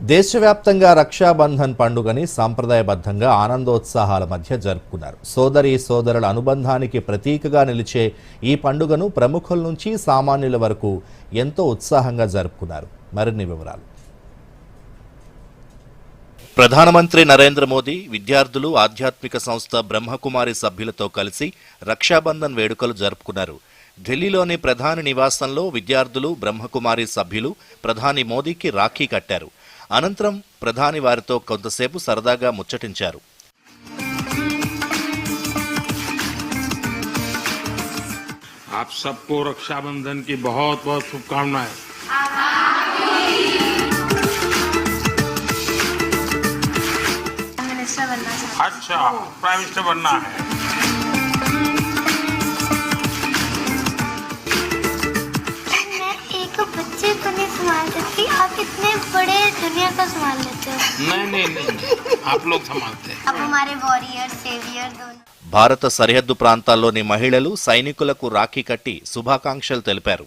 దేశవ్యాప్తంగా రక్షాబంధన్ పండుగని సాంప్రదాయబద్ధంగా ఆనందోత్సాహాల మధ్య జరుపుకున్నారు. సోదరి సోదరుల అనుబంధానికి ప్రతీకగా నిలిచే ఈ పండుగను ప్రముఖుల నుంచి సామాన్యుల వరకు ఎంతో ఉత్సాహంగా జరుపుకున్నారు. మరిన్ని వివరాలు. ప్రధానమంత్రి నరేంద్ర మోదీ విద్యార్థులు ఆధ్యాత్మిక సంస్థ బ్రహ్మకుమారి సభ్యులతో కలిసి రక్షాబంధన్ వేడుకలు జరుపుకున్నారు. ఢిల్లీలోని ప్రధాని నివాసంలో విద్యార్థులు బ్రహ్మకుమారి సభ్యులు ప్రధాని మోదీకి రాఖీ కట్టారు. అనంతరం ప్రధాని వారితో కొంతసేపు సరదాగా ముచ్చటించారు आप सबको रक्षाबंधन की बहुत बहुत शुभकामनाएं मिनिस्टर बनना चाहती अच्छा प्राइम मिनिस्टर बनना है दुनिया को संभाल लेते हो नहीं नहीं नहीं आप लोग संभालते हैं आप हमारे वॉरियर सेवियर दोनों భారత సరిహద్దు ప్రాంతాల్లోని మహిళలు సైనికులకు రాఖీ కట్టి శుభాకాంక్షలు తెలిపారు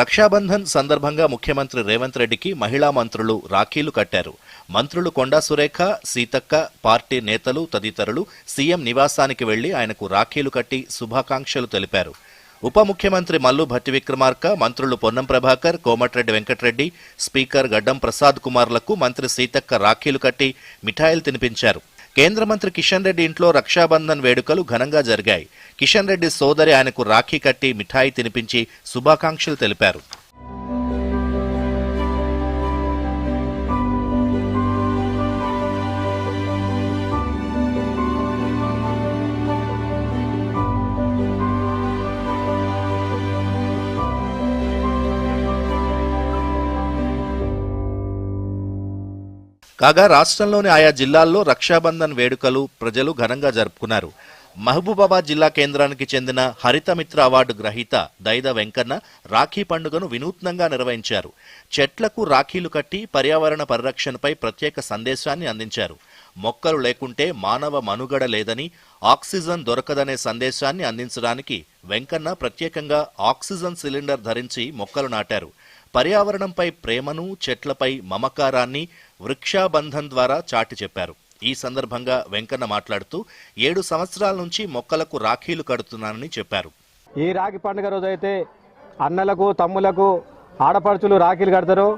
రక్షాబంధన్ సందర్భంగా ముఖ్యమంత్రి రేవంత్ రెడ్డికి మహిళా మంత్రులు రాఖీలు కట్టారు. మంత్రులు కొండా సురేఖ సీతక్క పార్టీ నేతలు తదితరులు సీఎం నివాసానికి వెళ్ళి ఆయనకు రాఖీలు కట్టి శుభాకాంక్షలు తెలిపారు. ఉప ముఖ్యమంత్రి మల్లు భట్టి విక్రమార్క మంత్రులు పొన్నం ప్రభాకర్ కోమటిరెడ్డి వెంకటరెడ్డి స్పీకర్ గడ్డం ప్రసాద్ కుమార్లకు మంత్రి సీతక్క రాఖీలు కట్టి మిఠాయిలు తినిపించారు. కేంద్ర మంత్రి కిషన్ రెడ్డి ఇంట్లో రక్షాబంధన్ వేడుకలు ఘనంగా జరిగాయి. కిషన్ రెడ్డి సోదరి ఆయనకు రాఖీ కట్టి మిఠాయి తినిపించి శుభాకాంక్షలు తెలిపారు. కాగా రాష్ట్రంలోని ఆయా జిల్లాల్లో రక్షాబంధన్ వేడుకలు ప్రజలు ఘనంగా జరుపుకున్నారు. మహబూబాబాద్ జిల్లా కేంద్రానికి చెందిన హరితమిత్ర అవార్డు గ్రహీత దైద వెంకన్న రాఖీ పండుగను వినూత్నంగా నిర్వహించారు. చెట్లకు రాఖీలు కట్టి పర్యావరణ పరిరక్షణపై ప్రత్యేక సందేశాన్ని అందించారు. మొక్కలు లేకుంటే మానవ మనుగడ లేదని ఆక్సిజన్ దొరకదనే సందేశాన్ని అందించడానికి వెంకన్న ప్రత్యేకంగా ఆక్సిజన్ సిలిండర్ ధరించి మొక్కలు నాటారు. పర్యావరణంపై ప్రేమను చెట్లపై మమకారాన్ని వృక్షాబంధం ద్వారా చాటి చెప్పారు. ఈ సందర్భంగా వెంకన్న మాట్లాడుతూ ఏడు సంవత్సరాల నుంచి మొక్కలకు రాఖీలు కడుతున్నానని చెప్పారు. ఈ రాఖీ పండుగ రోజు అయితే అన్నలకు తమ్ములకు ఆడపడుచులు రాఖీలు కడతారు.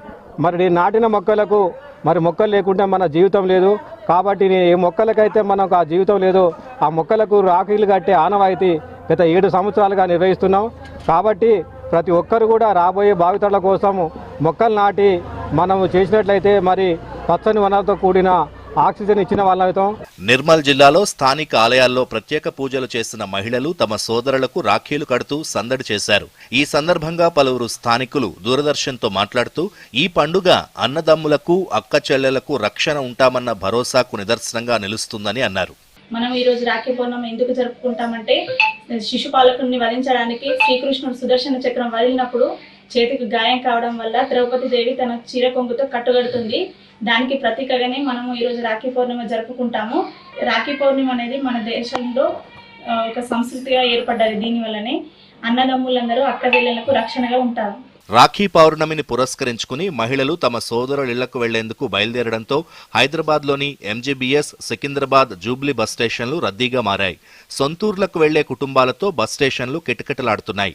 మరి నేను నాటిన మొక్కలకు మరి మొక్కలు లేకుంటే మన జీవితం లేదు. కాబట్టి ఏ మొక్కలకైతే మనకు ఆ జీవితం లేదు ఆ మొక్కలకు రాఖీలు కట్టే ఆనవాయితీ గత ఏడు సంవత్సరాలుగా నిర్వహిస్తున్నాం. కాబట్టి ప్రతి ఒక్కరు కూడా రాబోయే భావితరుల కోసం మొక్కలు నాటి మనము చేసినట్లయితే మరి పచ్చని వనాలతో కూడిన ఆక్సిజన్ ఇచ్చిన వాళ్ళవుతాం నిర్మల్ జిల్లాలో స్థానిక ఆలయాల్లో ప్రత్యేక పూజలు చేసిన మహిళలు తమ సోదరులకు రాఖీలు కడుతూ సందడి చేశారు. ఈ సందర్భంగా పలువురు స్థానికులు దూరదర్శన్తో మాట్లాడుతూ ఈ పండుగ అన్నదమ్ములకు అక్క చెల్లెలకు రక్షణ ఉంటామన్న భరోసాకు నిదర్శనంగా నిలుస్తుందని అన్నారు. మనం ఈ రోజు రాఖీ పౌర్ణమి ఎందుకు జరుపుకుంటామంటే శిశుపాలకుడిని వధించడానికి శ్రీకృష్ణుడు సుదర్శన చక్రం వదిలినప్పుడు చేతికి గాయం కావడం వల్ల ద్రౌపది దేవి తన చీర కొంగుతో కట్టుగడుతుంది. దానికి ప్రతీకగానే మనము ఈ రోజు రాఖీ పౌర్ణిమ జరుపుకుంటాము. రాఖీ పౌర్ణిమ అనేది మన దేశంలో ఒక సంస్కృతిగా ఏర్పడ్డది. దీనివల్లనే అన్నదమ్ములందరూ అక్క రక్షణగా ఉంటారు. రాఖీ పౌర్ణమిని పురస్కరించుకుని మహిళలు తమ సోదరుల ఇళ్ళకు వెళ్ళేందుకు బయలుదేరడంతో హైదరాబాద్లోని ఎంజీబీఎస్ సికింద్రాబాద్ జూబ్లీ బస్ స్టేషన్లు రద్దీగా మారాయి. సొంతూర్లకు వెళ్ళే కుటుంబాలతో బస్ స్టేషన్లు కిటకిటలాడుతున్నాయి.